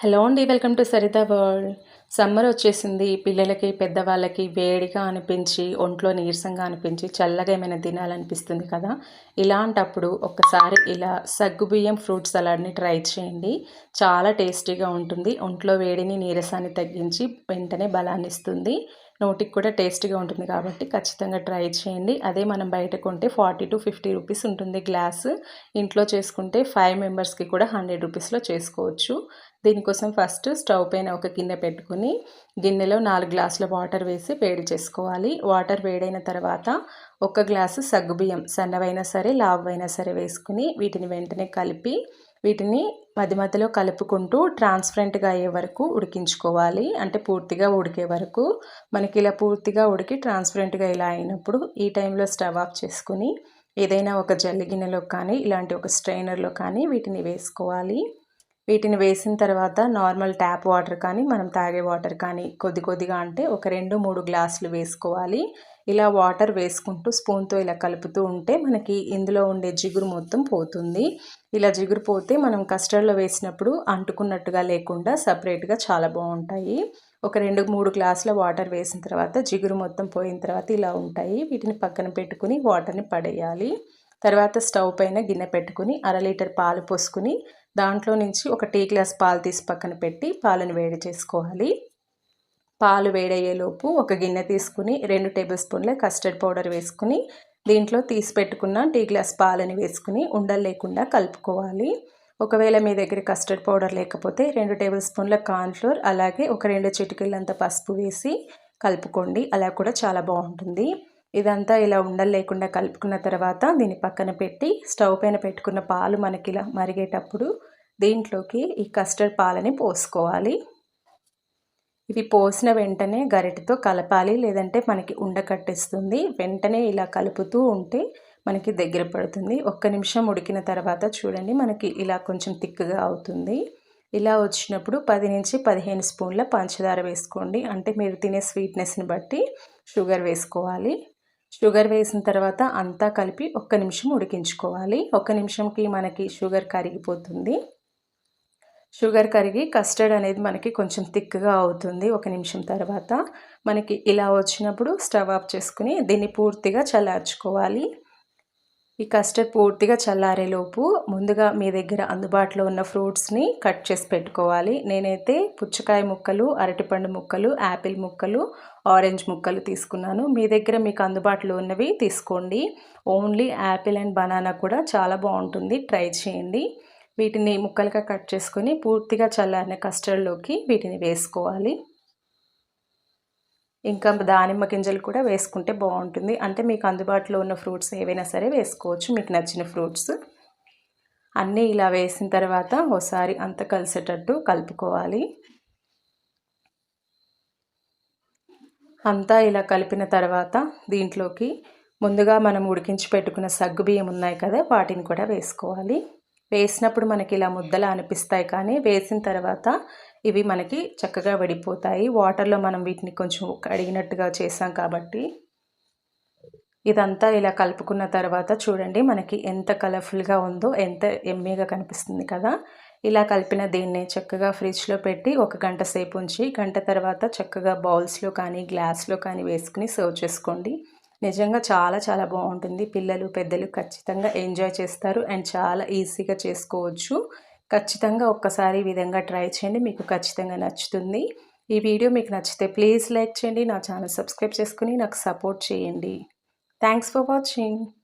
Hello అండి welcome to Saritha world. Summer వచ్చేసింది. పిల్లలకి పెద్దవాళ్ళకి వేడిగా అనిపించి ఒంట్లో నీరసంగా అనిపించి చల్లగా ఏమైనా తినాలనిపిస్తుంది కదా? ఇలాంటప్పుడు ఒక్కసారి ఇలా సగ్గుబియ్యం ఫ్రూట్ సలాడ్ని ట్రై చేయండి. చాలా టేస్టీగా ఉంటుంది. ఒంట్లో వేడిని నీరసాన్ని తగ్గించి వెంటనే బలాన్ని ఇస్తుంది నోటికి కూడా టేస్ట్గా ఉంటుంది కాబట్టి ఖచ్చితంగా ట్రై చేయండి. అదే మనం బయట కొంటే ఫార్టీ టు ఫిఫ్టీ రూపీస్ ఉంటుంది గ్లాస్. ఇంట్లో చేసుకుంటే ఫైవ్ మెంబర్స్కి కూడా హండ్రెడ్ రూపీస్లో చేసుకోవచ్చు. దీనికోసం ఫస్ట్ స్టవ్ పైన ఒక గిన్నె పెట్టుకుని గిన్నెలో నాలుగు గ్లాసుల వాటర్ వేసి వేడి చేసుకోవాలి. వాటర్ వేడైన తర్వాత ఒక గ్లాసు సగ్గుబియ్యం సన్నవైనా సరే లావైనా సరే వేసుకుని వీటిని వెంటనే కలిపి వీటిని మధ్య మధ్యలో కలుపుకుంటూ ట్రాన్స్పరెంట్గా అయ్యే వరకు ఉడికించుకోవాలి. అంటే పూర్తిగా ఉడికే వరకు. మనకి ఇలా పూర్తిగా ఉడికి ట్రాన్స్పరెంట్గా ఇలా అయినప్పుడు ఈ టైంలో స్టవ్ ఆఫ్ చేసుకుని ఏదైనా ఒక జల్లి గిన్నెలో కానీ ఇలాంటి ఒక స్ట్రైనర్లో కానీ వీటిని వేసుకోవాలి. వీటిని వేసిన తర్వాత నార్మల్ ట్యాప్ వాటర్ కానీ మనం తాగే వాటర్ కానీ కొద్ది కొద్దిగా అంటే ఒక రెండు మూడు గ్లాసులు వేసుకోవాలి. ఇలా వాటర్ వేసుకుంటూ స్పూన్తో ఇలా కలుపుతూ ఉంటే మనకి ఇందులో ఉండే జిగురు మొత్తం పోతుంది. ఇలా జిగురు పోతే మనం కస్టర్డ్లో వేసినప్పుడు అంటుకున్నట్టుగా లేకుండా సపరేట్గా చాలా బాగుంటాయి. ఒక రెండు మూడు గ్లాసుల వాటర్ వేసిన తర్వాత జిగురు మొత్తం పోయిన తర్వాత ఇలా ఉంటాయి. వీటిని పక్కన పెట్టుకుని వాటర్ని పడేయాలి. తర్వాత స్టవ్ పైన గిన్నె పెట్టుకుని అర లీటర్ పాలు పోసుకుని దాంట్లో నుంచి ఒక టీ గ్లాస్ పాలు తీసి పక్కన పెట్టి పాలను వేడి చేసుకోవాలి. పాలు వేడయ్యేలోపు ఒక గిన్నె తీసుకుని రెండు టేబుల్ స్పూన్ల కస్టర్డ్ పౌడర్ వేసుకుని దీంట్లో తీసి పెట్టుకున్న టీ గ్లాస్ పాలని వేసుకుని ఉండలు లేకుండా కలుపుకోవాలి. ఒకవేళ మీ దగ్గర కస్టర్డ్ పౌడర్ లేకపోతే రెండు టేబుల్ స్పూన్ల కార్న్ఫ్లోర్ అలాగే ఒక రెండు చిటికీలంత పసుపు వేసి కలుపుకోండి. అలా కూడా చాలా బాగుంటుంది. ఇదంతా ఇలా ఉండలు లేకుండా కలుపుకున్న తర్వాత దీన్ని పక్కన పెట్టి స్టవ్ పైన పెట్టుకున్న పాలు మనకి ఇలా మరిగేటప్పుడు దీంట్లోకి ఈ కస్టర్డ్ పాలని పోసుకోవాలి. ఇవి పోసిన వెంటనే గరిటతో కలపాలి లేదంటే మనకి ఉండకట్టిస్తుంది. వెంటనే ఇలా కలుపుతూ ఉంటే మనకి దగ్గర పడుతుంది. ఒక్క నిమిషం ఉడికిన తర్వాత చూడండి మనకి ఇలా కొంచెం తిక్కుగా అవుతుంది. ఇలా వచ్చినప్పుడు పది నుంచి పదిహేను స్పూన్ల పంచదార వేసుకోండి. అంటే మీరు తినే స్వీట్నెస్ని బట్టి షుగర్ వేసుకోవాలి. షుగర్ వేసిన తర్వాత అంతా కలిపి ఒక్క నిమిషం ఉడికించుకోవాలి. ఒక్క నిమిషంకి మనకి షుగర్ కరిగిపోతుంది. షుగర్ కరిగి కస్టర్డ్ అనేది మనకి కొంచెం థిక్గా అవుతుంది ఒక నిమిషం తర్వాత. మనకి ఇలా వచ్చినప్పుడు స్టవ్ ఆఫ్ చేసుకుని దీన్ని పూర్తిగా చల్లార్చుకోవాలి. ఈ కస్టర్డ్ పూర్తిగా చల్లారేలోపు ముందుగా మీ దగ్గర అందుబాటులో ఉన్న ఫ్రూట్స్ని కట్ చేసి పెట్టుకోవాలి. నేనైతే పుచ్చకాయ ముక్కలు అరటిపండు ముక్కలు యాపిల్ ముక్కలు ఆరెంజ్ ముక్కలు తీసుకున్నాను. మీ దగ్గర మీకు అందుబాటులో ఉన్నవి తీసుకోండి. ఓన్లీ యాపిల్ అండ్ బనానా కూడా చాలా బాగుంటుంది. ట్రై చేయండి. వీటిని ముక్కలుగా కట్ చేసుకొని పూర్తిగా చల్లారిన కస్టర్డ్లోకి వీటిని వేసుకోవాలి. ఇంకా దానిమ్మ గింజలు కూడా వేసుకుంటే బాగుంటుంది. అంటే మీకు అందుబాటులో ఉన్న ఫ్రూట్స్ ఏవైనా సరే వేసుకోవచ్చు. మీకు నచ్చిన ఫ్రూట్స్. అన్నీ ఇలా వేసిన తర్వాత ఒకసారి అంత కలిసేటట్టు కలుపుకోవాలి. అంతా ఇలా కలిపిన తర్వాత దీంట్లోకి ముందుగా మనం ఉడికించి పెట్టుకున్న సగ్గు బియ్యం ఉన్నాయి కదా వాటిని కూడా వేసుకోవాలి. వేసినప్పుడు మనకి ఇలా ముద్దలా అనిపిస్తాయి కానీ వేసిన తర్వాత ఇవి మనకి చక్కగా విడిపోతాయి. వాటర్లో మనం వీటిని కొంచెం కడిగినట్టుగా చేసాం కాబట్టి. ఇదంతా ఇలా కలుపుకున్న తర్వాత చూడండి మనకి ఎంత కలర్ఫుల్గా ఉందో ఎంత ఎమ్మీగా కనిపిస్తుంది కదా. ఇలా కలిపిన దీన్ని చక్కగా ఫ్రిడ్జ్లో పెట్టి ఒక గంట సేపు ఉంచి గంట తర్వాత చక్కగా బౌల్స్లో కానీ గ్లాస్లో కానీ వేసుకుని సర్వ్ చేసుకోండి. నిజంగా చాలా చాలా బాగుంటుంది. పిల్లలు పెద్దలు ఖచ్చితంగా ఎంజాయ్ చేస్తారు అండ్ చాలా ఈజీగా చేసుకోవచ్చు. ఖచ్చితంగా ఒక్కసారి ఈ విధంగా ట్రై చేయండి. మీకు ఖచ్చితంగా నచ్చుతుంది. ఈ వీడియో మీకు నచ్చితే ప్లీజ్ లైక్ చేయండి. నా ఛానల్ సబ్స్క్రైబ్ చేసుకుని నాకు సపోర్ట్ చేయండి. Thanks for watching.